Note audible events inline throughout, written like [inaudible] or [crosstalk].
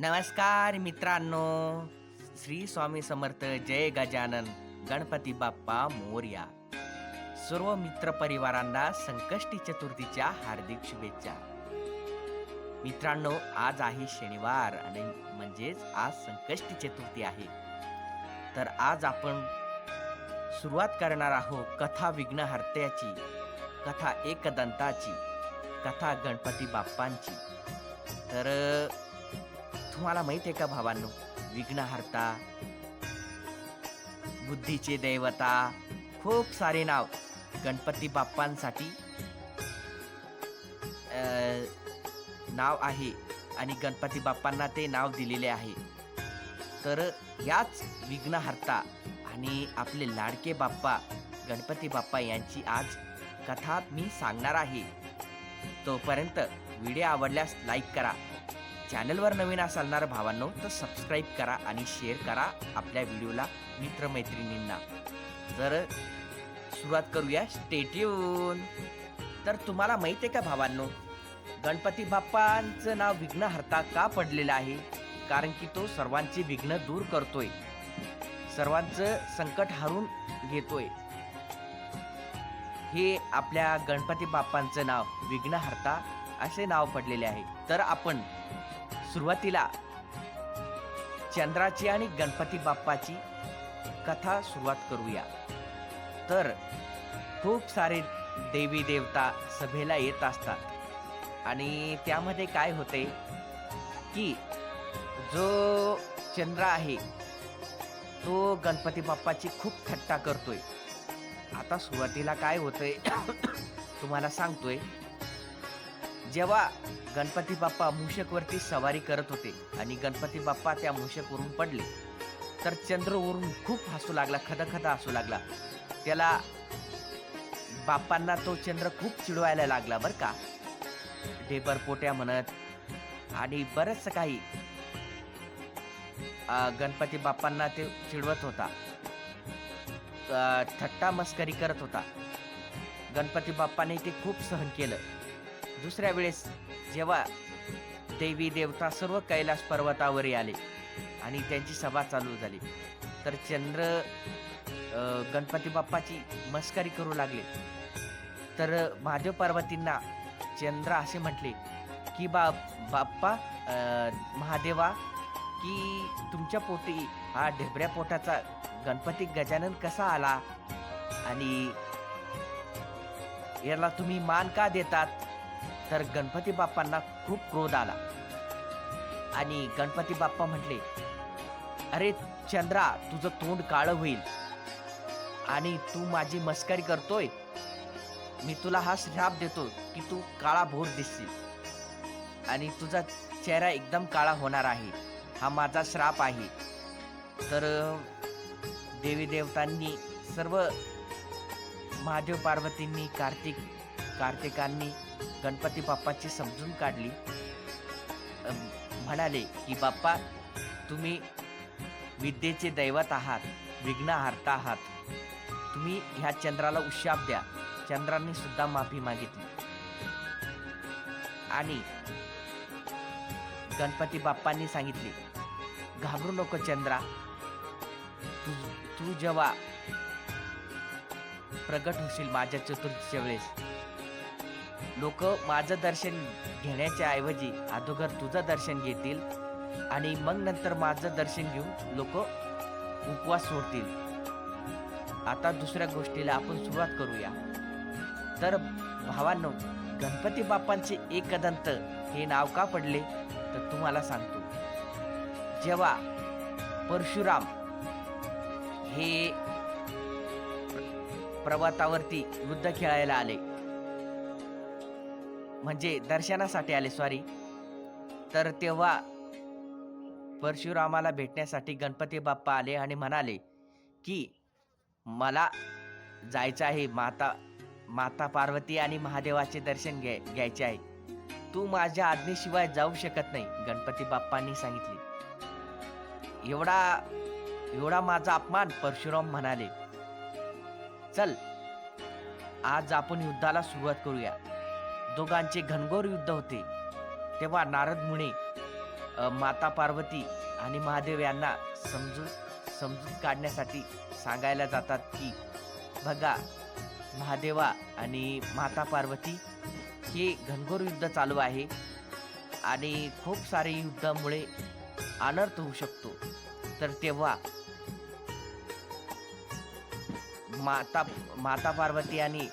नमस्कार मित्रांनो. श्री स्वामी समर्थ जय गजानन गणपती बाप्पा मोर्या. सर्व मित्र परिवारांना संकष्टी चतुर्थीच्या हार्दिक शुभेच्छा. मित्रांनो आज आहे शनिवार आणि म्हणजेच आज संकष्टी चतुर्थी आहे. तर आज आपण सुरुवात करणार आहोत कथा विघ्नहर्त्याची कथा एकदंताची कथा गणपती बाप्पांची. तर तुम्हाला माहीत आहे का भावांनो? विघ्नहर्ता बुद्धीचे देवता खूप सारे नाव. गणपती बाप्पांसाठी नाव आहे आणि गणपती बाप्पांना ते नाव दिलेले आहे. तर याच विघ्नहर्ता आणि आपले लाडके बाप्पा गणपती बाप्पा यांची आज कथा मी सांगणार आहे. तोपर्यंत व्हिडिओ आवडल्यास लाईक करा. चॅनलवर नवीन असणार भावांनो तर सबस्क्राईब करा आणि शेअर करा आपल्या व्हिडिओला मित्रमैत्रिणींना. तर सुरुवात करूया. स्टेट्यून तर तुम्हाला माहिती आहे का भावांनो गणपती बाप्पांचं नाव विघ्नहर्ता का पडलेलं आहे? कारण की तो सर्वांची विघ्न दूर करतोय. सर्वांचं संकट हरून घेतोय. हे आपल्या गणपती बाप्पांचं नाव विघ्नहर्ता असे नाव पडलेले आहे. तर आपण सुरुवातीला चंद्राची आणि गणपती बाप्पाची कथा सुरुवात करूया. तर खूप सारे देवी देवता सभेला येत असतात आणि त्यामध्ये काय होते की जो चंद्र आहे तो गणपती बाप्पाची खूप थट्टा करतोय. आता सुरुवातीला काय होतंय [coughs] तुम्हाला सांगतोय जेव्हा गणपती बाप्पा मूषकवरती सवारी करत होते आणि गणपती बाप्पा त्या मूषकवरून पडले तर चंद्रवरून खूप हसू लागला खदखदा हसू लागला. त्याला बाप्पांना तो चंद्र खूप चिडवायला लागला बर का. ढेबर पोट्या म्हणत आणि बरंच काही. गणपती बाप्पांना ते चिडवत होता. थट्टा मस्करी करत होता. गणपती बाप्पाने ते खूप सहन केलं. दुसऱ्या वेळेस जेव्हा देवी देवता सर्व कैलास पर्वतावरी आले आणि त्यांची सभा चालू झाली तर चंद्र गणपती बाप्पाची मस्करी करू लागले. तर महादेव पार्वतींना चंद्र असे म्हटले की बा बाप्पा महादेवा की तुमच्या पोटी हा ढेबऱ्या पोटाचा गणपती गजानन कसा आला? आणि याला तुम्ही मान का देतात? तर गणपती बाप्पांना खूप क्रोध आला. आणि गणपती बाप्पा म्हटले अरे चंद्रा तुझं तोंड काळं होईल. आणि तू माझी मस्करी करतोय. मी तुला हा श्राप देतो की तू काळा भोर दिसशील. आणि तुझा चेहरा एकदम काळा होणार आहे. हा माझा श्राप आहे. तर देवी देवतांनी सर्व महादेव पार्वतींनी कार्तिक कार्तिकांनी गणपती बाप्पाची समजून काढली. म्हणाले की बाप्पा तुम्ही विद्येचे दैवत आहात विघ्नहार्ता आहात. तुम्ही ह्या चंद्राला उशाप द्या. चंद्राने सुद्धा माफी मागितली. आणि गणपती बाप्पांनी सांगितले घाबरू नको चंद्रा. तू तू जेव्हा प्रगट होशील माझ्या चतुर्थीच्या वेळेस लोक माझं दर्शन घेण्याच्या ऐवजी अगोदर तुझं दर्शन घेतील आणि मग नंतर माझं दर्शन घेऊन लोक उपवास सोडतील. आता दुसऱ्या गोष्टीला आपण सुरुवात करूया. तर भावांनो गणपती बाप्पांचे एकदंत हे नाव का पडले? तर तुम्हाला सांगतो. जेव्हा परशुराम हे प्रवातावरती पर्वतावरती युद्ध खेळायला आले म्हणजे दर्शनासाठी आले सॉरी तर तेव्हा परशुरामाला भेटण्यासाठी गणपती बाप्पा आले आणि म्हणाले की मला जायचं आहे माता माता पार्वती आणि महादेवाचे दर्शन घ्याय घ्यायचे आहे. तू माझ्या आज्ञेशिवाय जाऊ शकत नाही गणपती बाप्पांनी सांगितले. एवढा एवढा माझा अपमान परशुराम म्हणाले. चल आज आपण युद्धाला सुरुवात करूया. दोघांचे घनघोर युद्ध होते. तेव्हा नारद मुने माता पार्वती आणि महादेव यांना समजून समजून काढण्यासाठी सांगायला जातात की बघा महादेवा आणि माता पार्वती हे घनघोर युद्ध चालू आहे आणि खूप सारे युद्धामुळे अनर्थ होऊ शकतो. तर तेव्हा माता माता पार्वती आणि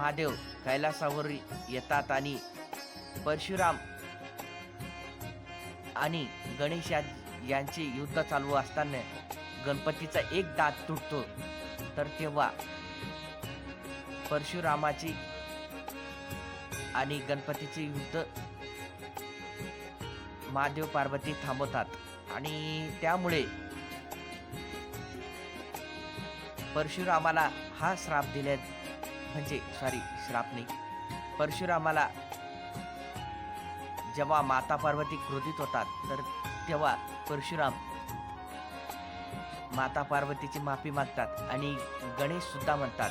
महादेव कैलासावर येतात आणि परशुराम आणि गणेश यांचे युद्ध चालू असताना गणपतीचा एक दात तुटतो. तर तेव्हा परशुरामाची आणि गणपतीचे युद्ध महादेव पार्वती थांबवतात. आणि त्यामुळे परशुरामाला हा श्राप दिल्या म्हणजे सॉरी श्राप नाही. परशुरामाला जेव्हा माता पार्वती क्रोधित होतात तर तेव्हा परशुराम माता पार्वतीची माफी मागतात आणि गणेश सुद्धा म्हणतात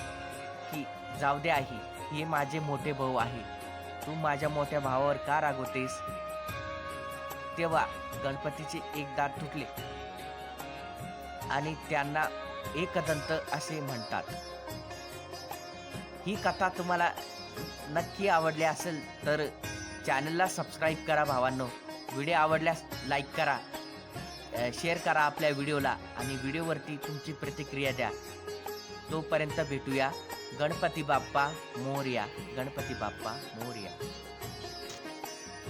की जाऊ दे आई हे माझे मोठे भाऊ आहे. तू माझ्या मोठ्या भावावर का रागवतेस? तेव्हा गणपतीचे एक दात तुटले आणि त्यांना एकदंत असे म्हणतात. ही कथा तुम्हाला नक्की आवडली असेल तर चॅनलला सबस्क्राईब करा भावांनो. व्हिडिओ आवडल्यास लाईक करा शेअर करा आपल्या व्हिडिओला आणि व्हिडिओवरती तुमची प्रतिक्रिया द्या. तोपर्यंत भेटूया गणपती बाप्पा मोर्या गणपती बाप्पा मोर्या.